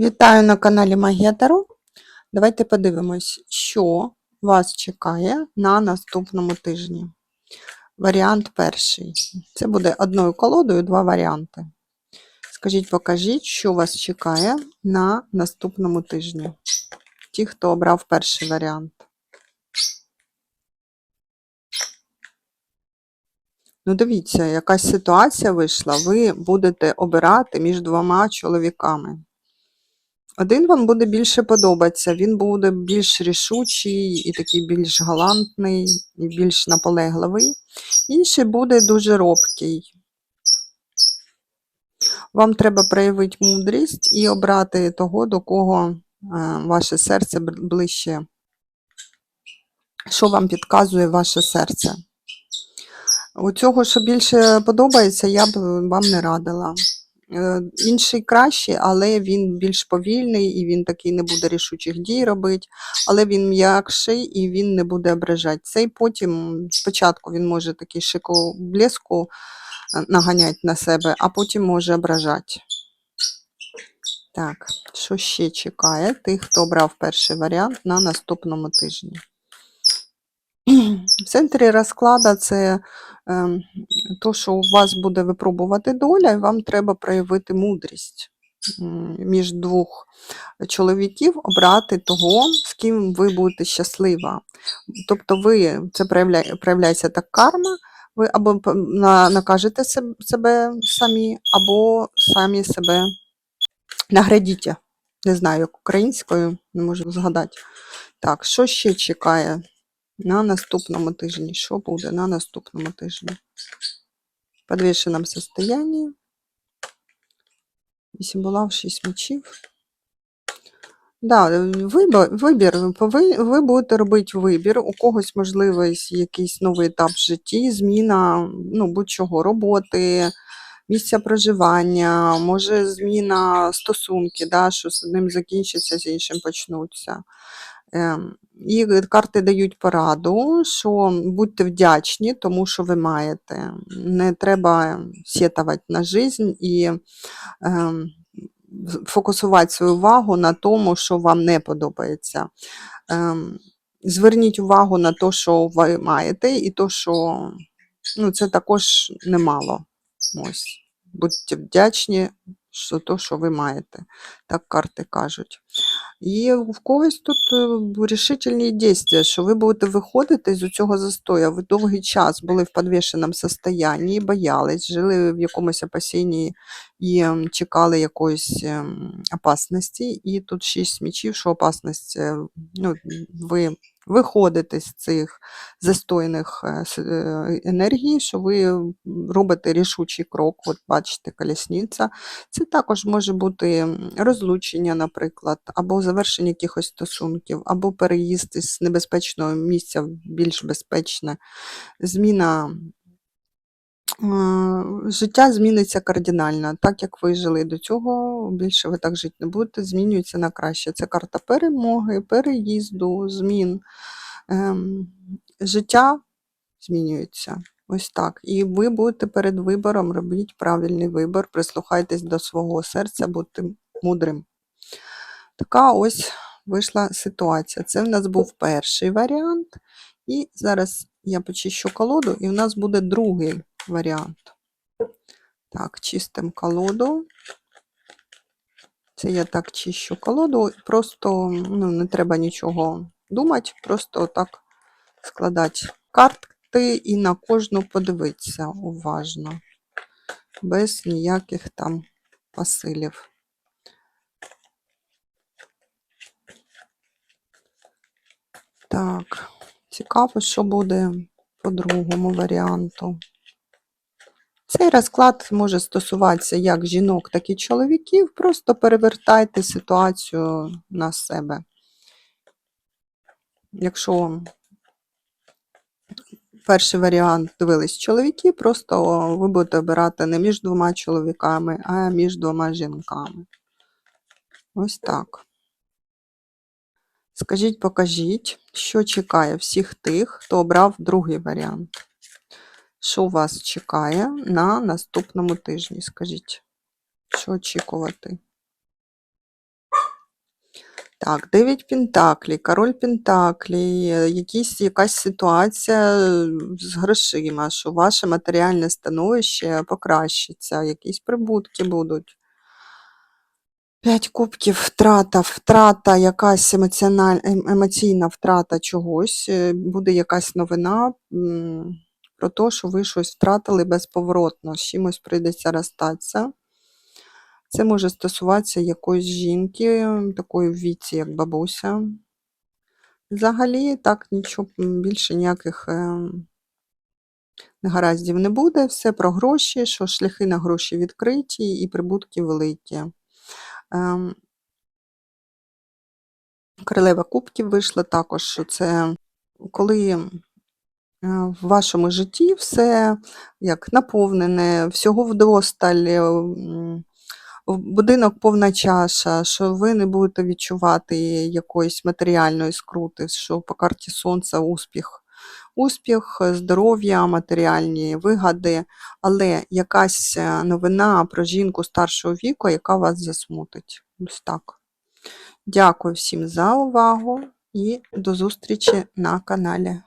Вітаю на каналі Магія Таро. Давайте подивимось, що вас чекає на наступному тижні. Варіант перший. Це буде одною колодою два варіанти. Скажіть, покажіть, що вас чекає на наступному тижні. Ті, хто обрав перший варіант. Ну, дивіться, якась ситуація вийшла, ви будете обирати між двома чоловіками. Один вам буде більше подобатися, він буде більш рішучий і такий більш галантний, і більш наполегливий. Інший буде дуже робкий. Вам треба проявити мудрість і обрати того, до кого е, ваше серце ближче. Що вам підказує ваше серце? У цього, що більше подобається, я б вам не радила. Е, Інший кращий, але він більш повільний і він такий не буде рішучих дій робити, але він м'якший і він не буде ображати. Цей потім, спочатку він може такий шику блеску е, наганяти на себе, а потім може ображати. Так, що ще чекає тих, хто обрав перший варіант на наступному тижні? В центрі розклада це то, що у вас буде випробувати доля, і вам треба проявити мудрість між двох чоловіків, обрати того, з ким ви будете щаслива. Тобто, ви це проявляє, проявляється так карма, ви або на- накажете себе самі, або самі себе наградіть. Не знаю, як українською, не можу згадати. Так, що ще чекає на наступному тижні? Що буде на наступному тижні? В подвішеному состоянии. Вісім булав, шість мечів. Да, вибір. Ви, ви будете робити вибір. У когось, можливо, якийсь новий етап в житті, зміна ну, будь-чого, роботи, місця проживання, може зміна стосунки, да, що з одним закінчиться, з іншим почнуться. Ем, І карти дають пораду, що будьте вдячні тому, що ви маєте. Не треба сетувати на життя і ем, фокусувати свою увагу на тому, що вам не подобається. Ем, Зверніть увагу на те, що ви маєте, і то, що ну, це також немало. Ось. Будьте вдячні за те, що ви маєте, так карти кажуть. І в когось тут е, рішительні дії, що ви будете виходити з цього застою. Ви довгий час були в підвішеному стані, боялись, жили в якомусь опасінні і ем, чекали якоїсь ем, опасності. І тут шість мічів, що опасність, е, ну, ви виходите з цих застойних е, е, енергій, що ви робите рішучий крок. От бачите, колісниця. Це також може бути розлучення, наприклад, або завершення якихось стосунків, або переїзд з небезпечного місця в більш безпечне, зміна. Е, Життя зміниться кардинально. Так як ви жили до цього, більше ви так жити не будете, змінюється на краще. Це карта перемоги, переїзду, змін. Ем, Життя змінюється. Ось так. І ви будете перед вибором робити правильний вибір, прислухайтесь до свого серця, будьте мудрим. Така ось вийшла ситуація. Це в нас був перший варіант. І зараз я почищу колоду, і в нас буде другий варіант. Так, чистимо колоду. Це я так чищу колоду. Просто ну, не треба нічого думати, просто так складати карти і на кожну подивитися уважно, без ніяких там посилів. Так, цікаво, що буде по другому варіанту. Цей розклад може стосуватися як жінок, так і чоловіків. Просто перевертайте ситуацію на себе. Якщо перший варіант дивились чоловіки, просто ви будете обирати не між двома чоловіками, а між двома жінками. Ось так. Скажіть, покажіть, що чекає всіх тих, хто обрав другий варіант. Що вас чекає на наступному тижні? Скажіть, що очікувати? Так, 9 пентаклей, король пентаклей, е, якісь, якась ситуація з грошима, що ваше матеріальне становище покращиться, якісь прибутки будуть. 5 кубків, втрата, втрата, якась емоціональ... ем- емоційна втрата чогось, е, буде якась новина про те, що ви щось втратили безповоротно, з чимось прийдеться розстатися. Це може стосуватися якоїсь жінки, такої в віці, як бабуся. Взагалі, так нічого більше ніяких ем, негараздів не буде. Все про гроші, що шляхи на гроші відкриті і прибутки великі. Ем, Королева кубків вийшла також, що це коли е, в вашому житті все як наповнене, всього вдосталь, е, будинок повна чаша, що ви не будете відчувати якоїсь матеріальної скрути, що по карті сонця успіх. Успіх, е, здоров'я, матеріальні вигади, але якась е, новина про жінку старшого віку, яка вас засмутить. Ось так. Дякую всім за увагу і до зустрічі на каналі.